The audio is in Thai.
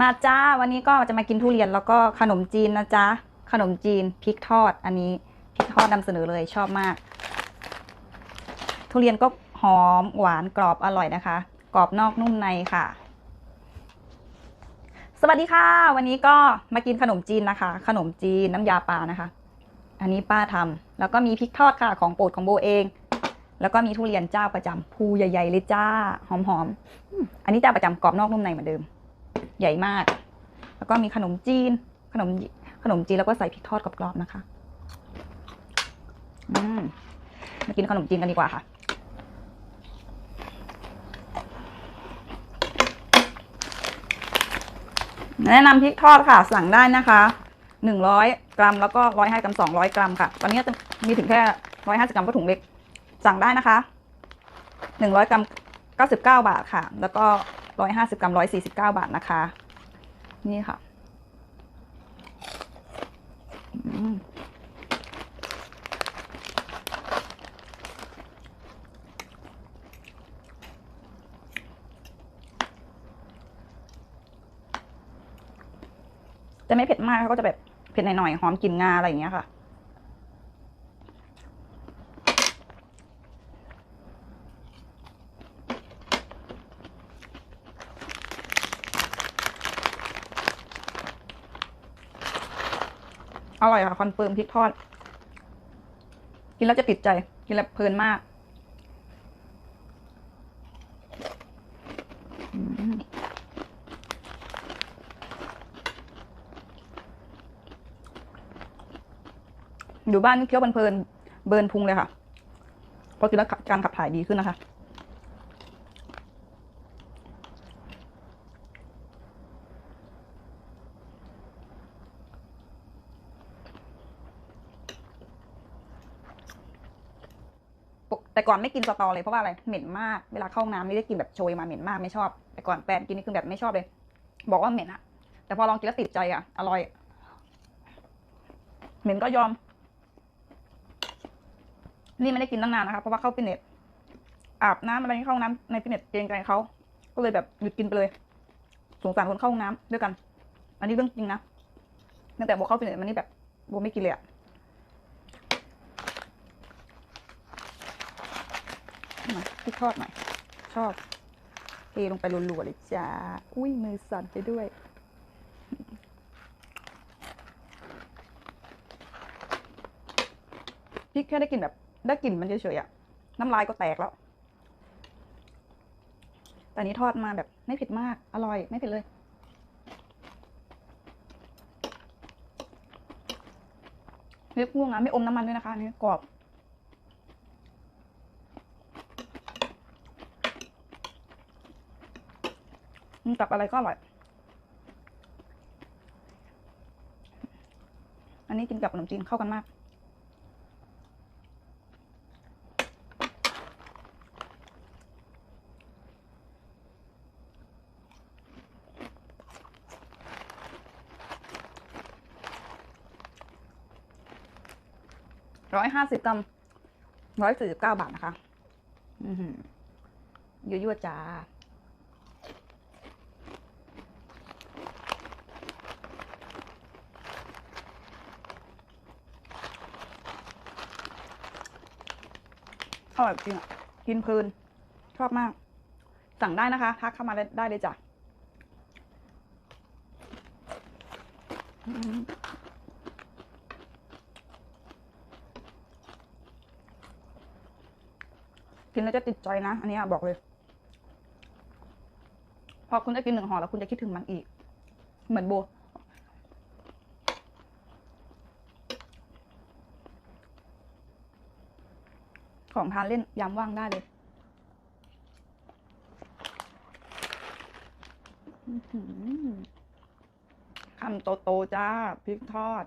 มาจ้าวันนี้ก็จะมากินทุเรียนแล้วก็ขนมจีนนะจ๊ะขนมจีนพริกทอดอันนี้พริกทอดนำเสนอเลยชอบมาก ทุเรียนก็หอมหวานกรอบอร่อยนะคะ กรอบนอกนุ่มในค่ะ สวัสดีค่ะ วันนี้ก็มากินขนมจีนนะคะ ขนมจีนน้ำยาปลานะคะ อันนี้ป้าทำแล้วก็มีพริกทอดค่ะของโปรดของโบเอง แล้วก็มีทุเรียนเจ้าประจำภูใหญ่ๆเลยจ้าหอมๆอืมอันนี้เจ้าประจำกรอบนอกนุ่มในเหมือนเดิม ใหญ่มาก แล้วก็มีขนมจีน ขนมขนมจีนแล้วก็ใส่พริกทอดกรอบๆนะคะอืมมากินขนมจีนกันดีกว่าค่ะแนะนำพริกทอดค่ะสั่งได้นะคะหนึ่งร้อยกรัมแล้วก็ร้อยห้ากรัมสองร้อยกรัมค่ะ ตอนนี้จะมีถึงแค่ร้อยห้าสิบกรัมก็ถุงเล็กสั่งได้นะคะหนึ่งร้อยกรัมเก้าสิบเก้าบาทค่ะ แล้วก็ ร้อยห้าสิบกรัมร้อยสี่สิบเก้าบาทนะคะ นี่ค่ะจะไม่เผ็ดมากก็จะแบบเผ็ดหน่อยๆ หอมกลิ่นงาอะไรอย่างเงี้ยค่ะ อร่อยค่ะคอนเฟิร์มพริกทอด กินแล้วจะติดใจ กินแล้วเพลินมากอยู่บ้านเคี้ยวเพลินเบิร์นพุงเลยค่ะเพราะกินแล้วการขับถ่ายดีขึ้นนะคะ แต่ก่อนไม่กินสตอเลยเพราะว่าอะไรเหม็นมากเวลาเข้าห้องน้ำไม่ได้กินแบบโชยมาเหม็นมากไม่ชอบ แต่ก่อนแฟนกินนี่คือแบบไม่ชอบเลย บอกว่าเหม็นอะแต่พอลองกินแล้วติดใจอะอร่อย เหม็นก็ยอม นี่ไม่ได้กินตั้งนานนะคะเพราะว่าเข้าฟิตเนสอาบน้ำอะไรเข้าห้องน้ำในฟิตเนสเกรงใจเขาก็เลยแบบหยุดกินไปเลยสงสารคนเข้าห้องน้ำด้วยกัน อันนี้เรื่องจริงนะตั้งแต่โบเข้าฟิตเนสมันนี่แบบโบไม่กินเลยอะ มา พริกทอดหน่อย ชอบเทลงไปรัวๆเลยจ้า อุ้ยมือสั่นไปด้วย พริกแค่ได้กลิ่นแบบ ได้กลิ่นมันเฉยๆอะน้ำลายก็แตกแล้ว แต่นี้ทอดมาแบบไม่ผ็ดมาก อร่อย ไม่ผ็ดเลยเรียกง่วงนะไม่อมน้ำมันด้วยนะคะอันนี้กรอบ กับอะไรก็อร่อย อันนี้กินกับขนมจีนเข้ากันมาก ร้อยห้าสิบกรัมร้อยสี่สิบเก้าบาทนะคะ อือหือยั่วๆจ้า อร่อยจริงอะกินเพลิน ชอบมาก สั่งได้นะคะ ทักเข้ามาได้ไดเลยจ้ะกินแล้วจะติดใจนะ อันนี้บอกเลย พอคุณได้กินหนึ่งห่อแล้วคุณจะคิดถึงมันอีก เหมือนโบ ของทานเล่นยามว่างได้เลยคำโต ๆ จ้า พริกทอด